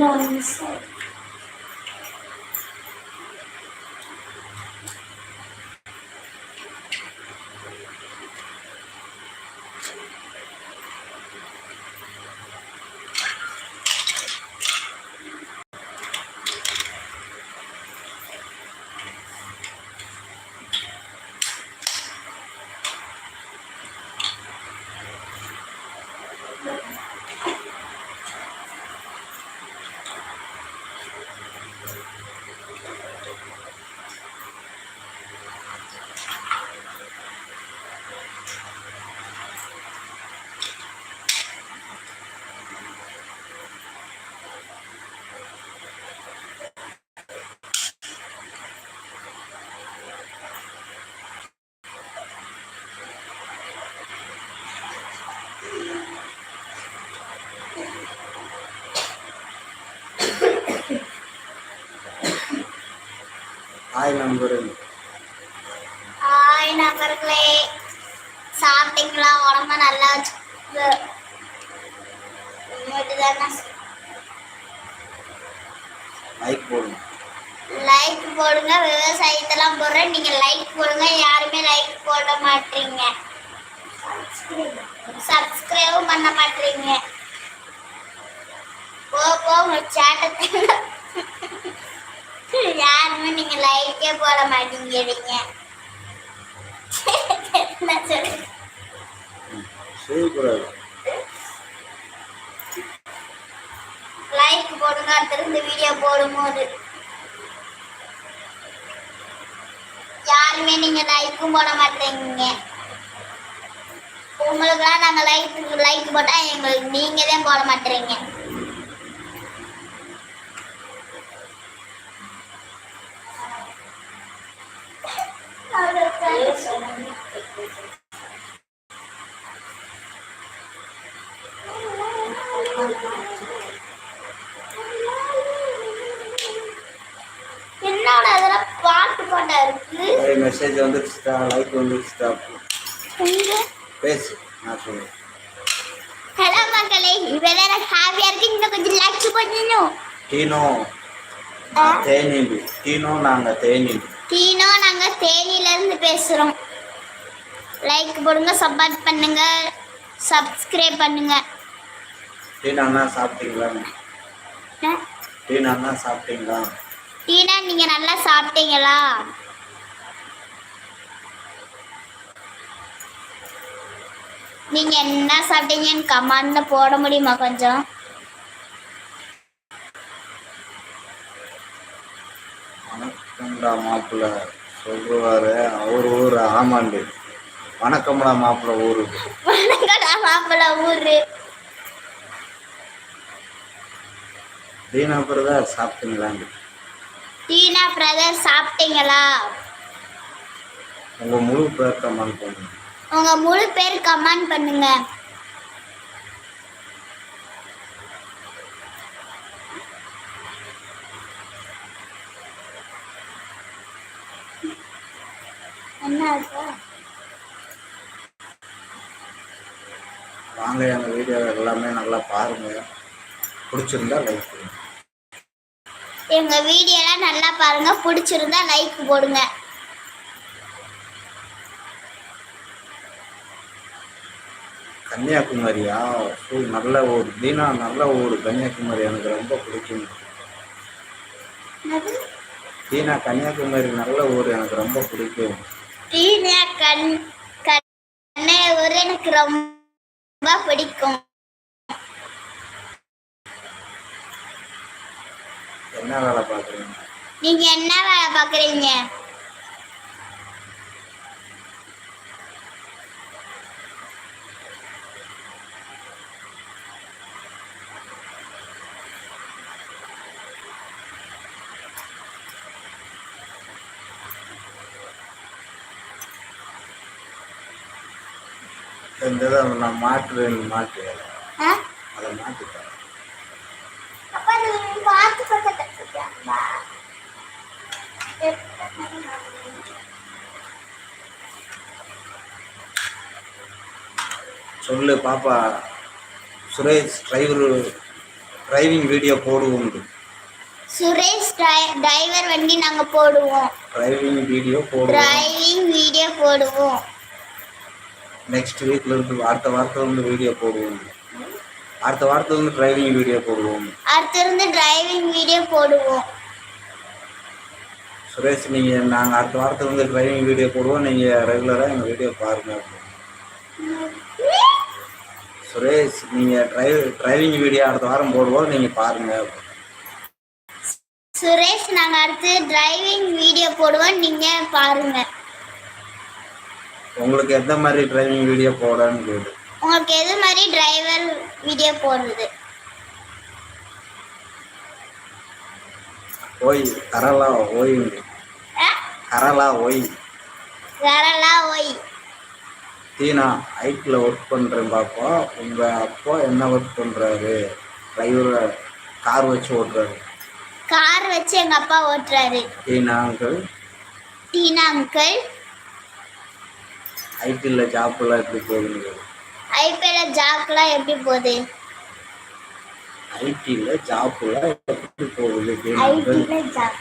இன்னும் சாப்பிட்டீங்களா உடம்ப நல்லா வச்சுக்கு லைக் போடுங்க. லைக் போடுங்க. விவசாயத்தெல்லாம் போடுறேன். நீங்க லைக் போடுங்க. யாருமே லைக் போட மாட்டீங்க. சப்ஸ்கிரைபும் பண்ண மாட்டீங்க. போ போ உங்க சேட்டத்தை யாருமே நீங்க லைக்கே போட மாட்டேங்கிறீங்க என்ன சொல்லு செய்யக்கூடாது லைக் போடுங்க அடுத்திருந்து வீடியோ போடும்போது. யாருமே நீங்க லைக்கும் போட மாட்டேங்க உங்களுக்குலாம் நாங்க லைக் லைக் போட்டா எங்களுக்கு நீங்க தான் போட மாட்டேறீங்க. என்னோட அதெல்லாம் பாட்டு பாட்டா இருக்கு. ஒரு மெசேஜ் வந்துருச்சுட்டா லைக் வந்துருச்சுட்டா எங்க? பேசு நான் சொல்லுவேன் ஹலோ மக்களே எனக்கு ஹாப்பியா இருக்கு இன்னும் கொஞ்சம் லைக்ஸ் பண்ணணும் டீனோ தேனி டீனோ நாங்கள் தேனி டீனோ நாங்க தேனியில இருந்து பேசுறோம். லைக் போடுங்க சப்போர்ட் பண்ணுங்க. சப்ஸ்கிரைப் பண்ணுங்க. டீனாண்ணா சாப்பிட்டீங்களா? என்ன? டீனாண்ணா சாப்பிட்டீங்களா? டீனா நீங்க நல்லா சாப்பிட்டீங்களா? நீங்க என்ன சாப்பிட்டீங்கன்னு கமெண்ட்ல போட முடியுமா கொஞ்சம்? வணக்கம்டா மாப்பிள்ள. சொல்லுவாரு அவர் ஊர் ஆமாண்டு. வணக்கம்டா மாப்பிள்ள ஊரு. வணக்கடா மாப்பிள்ள ஊரு. டீனா பிரதர் சாப்பிட்டீங்களான்னு டீனா பிரதர் சாப்பிட்டீங்களா? உங்கள் முழு பேர் கமெண்ட் பண்ணுங்க உங்க முழு பேர் கமெண்ட் பண்ணுங்க. என்ன? வாங்க எங்கள் வீடியோ எல்லாமே நல்லா பாருங்க. பிடிச்சிருந்தா லைக் பண்ணுங்க. எங்க வீடியோலாம் நல்லா பாருங்க. பிடிச்சிருந்தா லைக் போடுங்க. கன்னியாகுமரியா? ஓ நல்ல ஊர். தீனா நல்ல ஊர். கன்னியாகுமரி எனக்கு ரொம்ப பிடிக்கும். தீனா கன்னியாகுமரி நல்ல ஊர். எனக்கு ரொம்ப பிடிக்கும். டீனா கண் கண்ணே ஒரு எனக்கு ரொம்ப பிடிக்கும். என்ன வேலை பார்க்குறீங்க? நீங்க என்ன வேலை பாக்குறீங்க இந்த இதை நான் மாற்றுறேன் மாற்று? அதை மாற்றிட்டேன். சொல்லு பாப்பா சுரேஷ் டிரைவரு டிரைவிங் வீடியோ போடுவோம். சுரேஷ் டிரைவர் வண்டி நாங்க போடுவோம். டிரைவிங் வீடியோ போடுவோம். டிரைவிங் வீடியோ போடுவோம். நெக்ஸ்ட் வீக்ல இருந்து அடுத்த வாரத்துல இருந்து வீடியோ போடுவோம். அடுத்த வாரத்துல இருந்து டிரைவிங் வீடியோ போடுவோம். அடுத்திருந்து டிரைவிங் வீடியோ போடுவோம். சுரேஷ் நீங்க நாங்க அடுத்த வாரத்துல இருந்து டிரைவிங் வீடியோ போடுவோம். நீங்க ரெகுலரா எங்க வீடியோ பாருங்க. சுரேஷ் நீங்க டிரைவ் டிரைவிங் வீடியோ அடுத்த வாரம் போடுவோம். நீங்க பாருங்க. சுரேஷ் நாங்க அடுத்து டிரைவிங் வீடியோ போடுவோம். நீங்க பாருங்க. உங்களுக்கு எந்த மாதிரி டிரைவிங் வீடியோ போடன்னு கேடு உங்களுக்கு எது மாதிரி டிரைவர் வீடியோ போடுறது? ஓய் கரலா ஓய்? கரலா ஓய். வேறலாம் ஓய். தீனா ஐட்டில் ஒர்க் பண்ணுறேன் பாப்பா. உங்கள் அப்பா என்ன ஒர்க் பண்ணுறாரு டிரைவரை கார் வச்சு ஓட்டுறாரு. கார் வச்சு எங்க அப்பா ஓட்டுறாரு. தீனா அங்கிள் டீனா அங்கிள் ஐடியில் ஜாப்லாம் எப்படி போகுதுங்க ஐபிஎல்ல ஜாக்லாம் எப்படி போகுது? ஐடியில் ஜாப்லாம் எப்படி போகுது ஐடில ஜாக்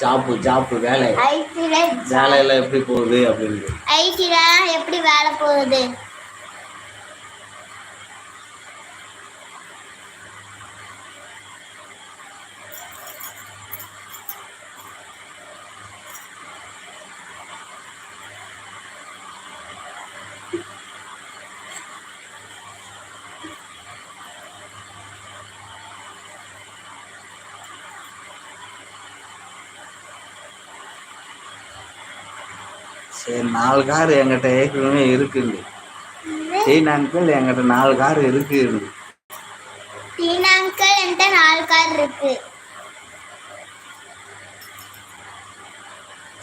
ஜாப்பு ஜாப்பு வேலை. ஐடில வேலையெல்லாம் எப்படி போகுது அப்படின்னு ஐடில எப்படி வேலை போகுது? சரி நாலு கார் என்கிட்ட ஏற்கனவே இருக்குங்க. தீனா அங்கிள் என்கிட்ட நாலு கார் டீனா அங்கிள் என்கிட்ட நாலு கார் இருக்கு.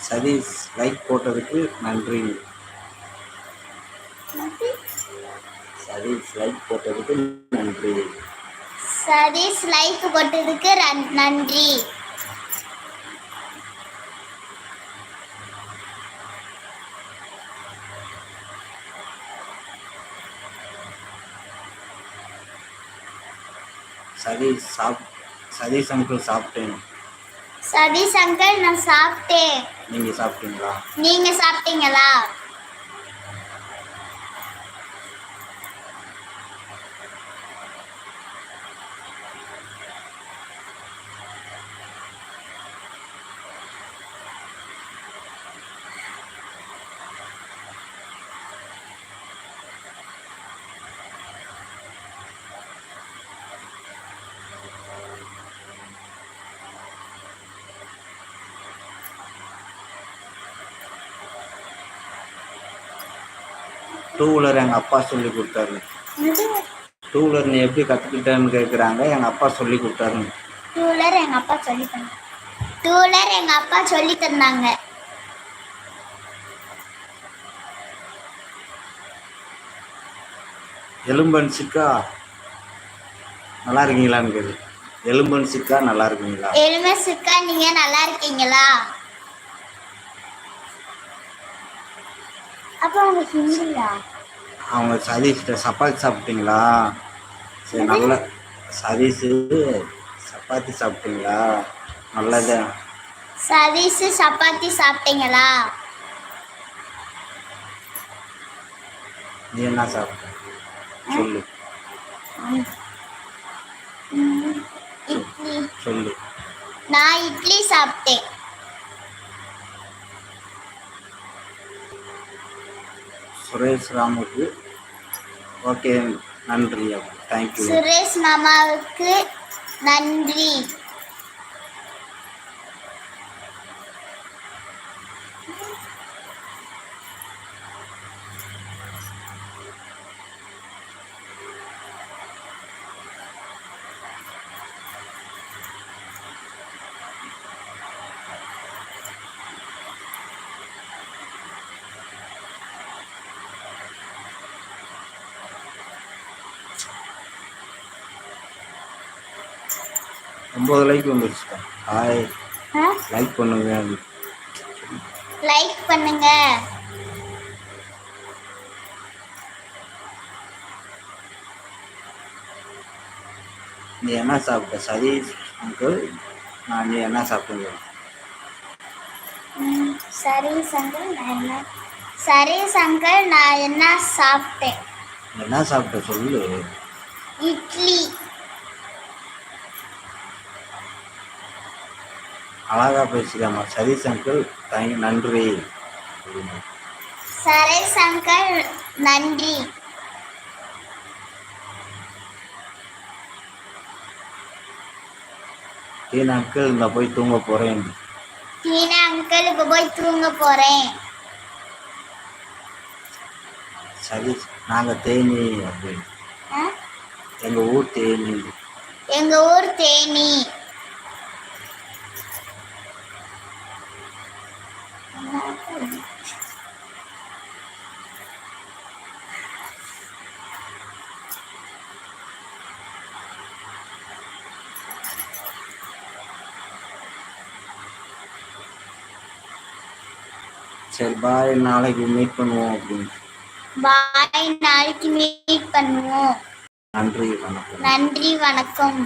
சதீஷ் லைக் போட்டதுக்கு நன்றி. சதீஷ் லைக் போட்டதுக்கு நன்றி. சதீஷ் லைக் போட்டதுக்கு நன்றி. சதீஷ் சாப் சதீஷ் அங்கிள் சாப்பிட்டேன் சதீஷ் அங்கிள் நான் சாப்பிட்டேன் நீங்கள் சாப்பிட்டீங்களா நீங்க சாப்பிட்டீங்களா டூ வீலர் எங்கள் அப்பா சொல்லி கொடுத்தாரு. டூ வீலர் நீ எப்படி கற்றுக்கிட்டேன்னு கேட்குறாங்க எங்கள் அப்பா சொல்லி கொடுத்தாருங்க. டூலர் எங்க அப்பா சொல்லி தந்தாங்க. டூலர் எங்க அப்பா சொல்லி தந்தாங்க. எலும்பன் சிக்கா நல்லா இருக்கீங்களான்னு கேது எலும்பன் சிக்கா நல்லா இருக்கீங்களா? எலுமே சிக்கா நீங்க நல்லா இருக்கீங்களா? அப்ப உங்க ஹிந்தியா? அவங்க சதீஷ்கிட்ட சப்பாத்தி சாப்பிட்டீங்களா? சரி நல்ல சதீஷ் சப்பாத்தி சாப்பிட்டீங்களா? நல்லது. சதீஷ் சப்பாத்தி சாப்பிட்டீங்களா? நீ என்ன சாப்பிட்ட? சொல்லு. சொல்லு. நான் இட்லி சாப்பிட்டேன். சுரேஷ் ராமுக்கு. ஓகே நன்றி. தேங்க்யூ சுரேஷ் மாமாவுக்கு நன்றி. ஒம்பது லைக் வந்துருச்சுக்கா ஹாய் லைக் பண்ணுங்க. லைக் பண்ணுங்க. நீ என்ன சாப்பிட்ட? சதீஷ் அங்கிள் நான் நீ என்ன சாப்பிட்டீங்க ம், சரி சங்கர் நான் என்ன? சரி சங்கர் நான் என்ன சாப்பிட்டேன்? என்ன சாப்பிட்ட? சொல்லு. இட்லி. அழகா பேசிக்காமா சதீஷ் அங்கிள் தேங்க் நன்றி. அப்படின்னா. சரி சங்கர் நன்றி. டீனா அங்கிள் இந்த போய் தூங்க போறேன். டீனா அங்கிள் இப்போ போய் தூங்க போறேன். சதீஷ் நாங்க தேனி அப்படின்னு. ஆ? எங்க ஊர் தேனி. எங்க ஊர் தேனி. சரி பாய் நாளைக்கு மீட் பண்ணுவோம் அப்படின்னு. பாய் நாளைக்கு மீட் பண்ணுவோம். நன்றி வணக்கம். நன்றி வணக்கம்.